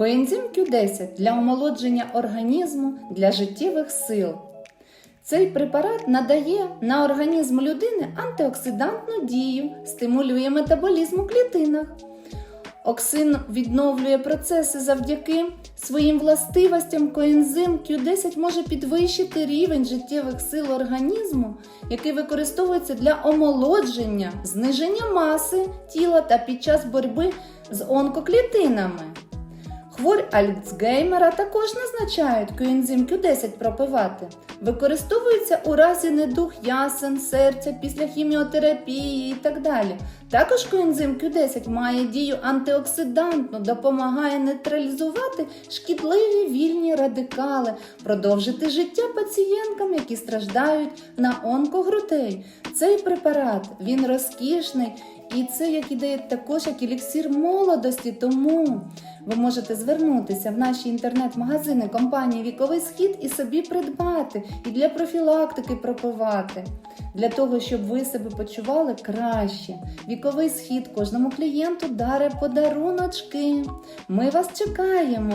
Коензим Q10 для омолодження організму для життєвих сил. Цей препарат надає на організм людини антиоксидантну дію, стимулює метаболізм у клітинах. Оксин відновлює процеси завдяки своїм властивостям. Коензим Q10 може підвищити рівень життєвих сил організму, який використовується для омолодження, зниження маси тіла та під час боротьби з онкоклітинами. Хворі Альцгеймера також назначають коензим Q10 пропивати. Використовується у разі недух ясен, серця, після хіміотерапії і так далі. Також коензим Q10 має дію антиоксидантну, допомагає нейтралізувати шкідливі вільні радикали, продовжити життя пацієнткам, які страждають на онкогрутей. Цей препарат він розкішний і це як ідея також як еліксір молодості. Тому ви можете звернутися в наші інтернет-магазини компанії Віковий Схід і собі придбати, і для профілактики пропивати, для того, щоб ви себе почували краще. Віковий схід кожному клієнту даре подаруночки. Ми вас чекаємо.